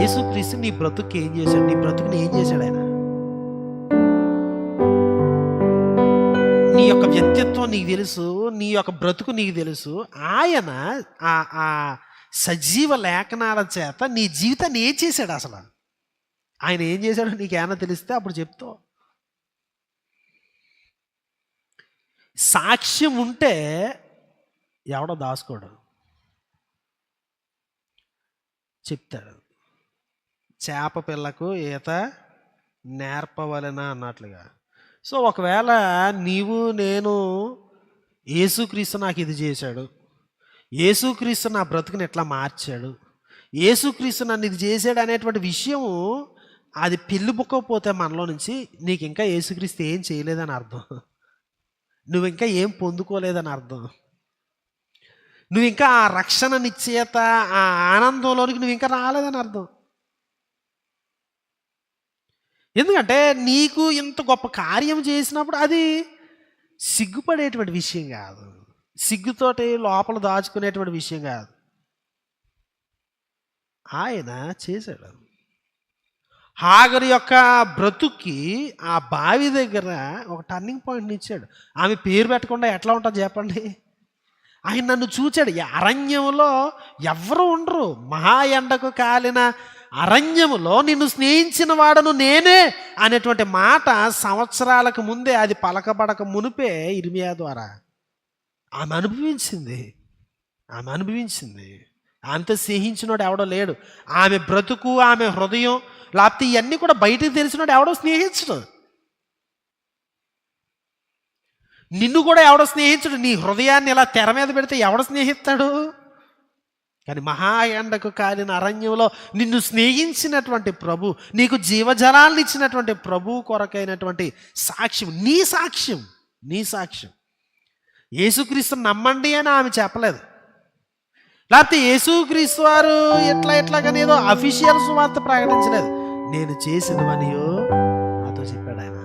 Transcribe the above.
యేసుక్రీస్తు నీ బ్రతుకు ఏం చేశాడు? నీ బ్రతుకుని ఏం చేశాడు ఆయన? నీ యొక్క వ్యక్తిత్వం నీకు తెలుసు నీ యొక్క బ్రతుకు నీకు తెలుసు. ఆయన ఆ ఆ సజీవ లేఖనాల చేత నీ జీవితాన్ని ఏం చేశాడు అసలు? ఆయన ఏం చేశాడో నీకేమైనా తెలిస్తే అప్పుడు చెప్తావు. సాక్ష్యం ఉంటే ఎవడో దాసుకోడు చెప్తాడు. చేప పిల్లకు ఈత నేర్పవలెనా అన్నట్లుగా. సో ఒకవేళ నీవు నేను యేసుక్రీస్తు నాకు ఇది చేశాడు. యేసుక్రీస్తు నా బ్రతుకుని ఎట్లా మార్చాడు? యేసుక్రీస్తు నన్ను ఇది చేశాడు అనేటువంటి విషయము అది పిల్లి మనలో నుంచి నీకు ఇంకా యేసుక్రీస్తు ఏం చేయలేదని అర్థం. నువ్వు ఇంకా ఏం పొందుకోలేదని అర్థం. నువ్వు ఇంకా ఆ రక్షణ నిశ్చయత ఆ ఆనందంలోనికి నువ్వు ఇంకా రాలేదని అర్థం. ఎందుకంటే నీకు ఇంత గొప్ప కార్యం చేసినప్పుడు అది సిగ్గుపడేటువంటి విషయం కాదు. సిగ్గుతోటి లోపల దాచుకునేటువంటి విషయం కాదు. ఆయన చేశాడు హాగరు యొక్క బ్రతుక్కి ఆ బావి దగ్గర ఒక టర్నింగ్ పాయింట్ని ఇచ్చాడు. ఆమె పేరు పెట్టకుండా ఎట్లా ఉంటుంది చెప్పండి. ఆయన నన్ను చూచాడు. అరణ్యంలో ఎవరు ఉండరు. మహా ఎండకు కాలిన అరణ్యములో నిన్ను స్నేహించిన వాడను నేనే అనేటువంటి మాట సంవత్సరాలకు ముందే అది పలకబడక మునిపే ఇర్మియా ద్వారా. ఆమె అనుభవించింది. ఆమె అనుభవించింది. అంత స్నేహించినోడు ఎవడో లేడు. ఆమె బ్రతుకు ఆమె హృదయం లేకపోతే ఇవన్నీ కూడా బయటకు తెలిసినోడు ఎవడో స్నేహించడు. నిన్ను కూడా ఎవడో స్నేహించడు. నీ హృదయాన్ని ఇలా తెర మీద పెడితే ఎవడ స్నేహిస్తాడు? కానీ మహా ఎండకు కాలిన అరణ్యంలో నిన్ను స్నేహించినటువంటి ప్రభు నీకు జీవజలాలను ఇచ్చినటువంటి ప్రభు కొరకైనటువంటి సాక్ష్యం నీ సాక్ష్యం నీ సాక్ష్యం. యేసుక్రీస్తు నమ్మండి అని ఆమె చెప్పలేదు. లేకపోతే యేసుక్రీస్తు వారు ఎట్లా ఎట్లాగని ఏదో అఫీషియల్ సువార్త ప్రకటించలేదు. నేను చేసినవనియో నాతో చెప్పాడు ఆయన.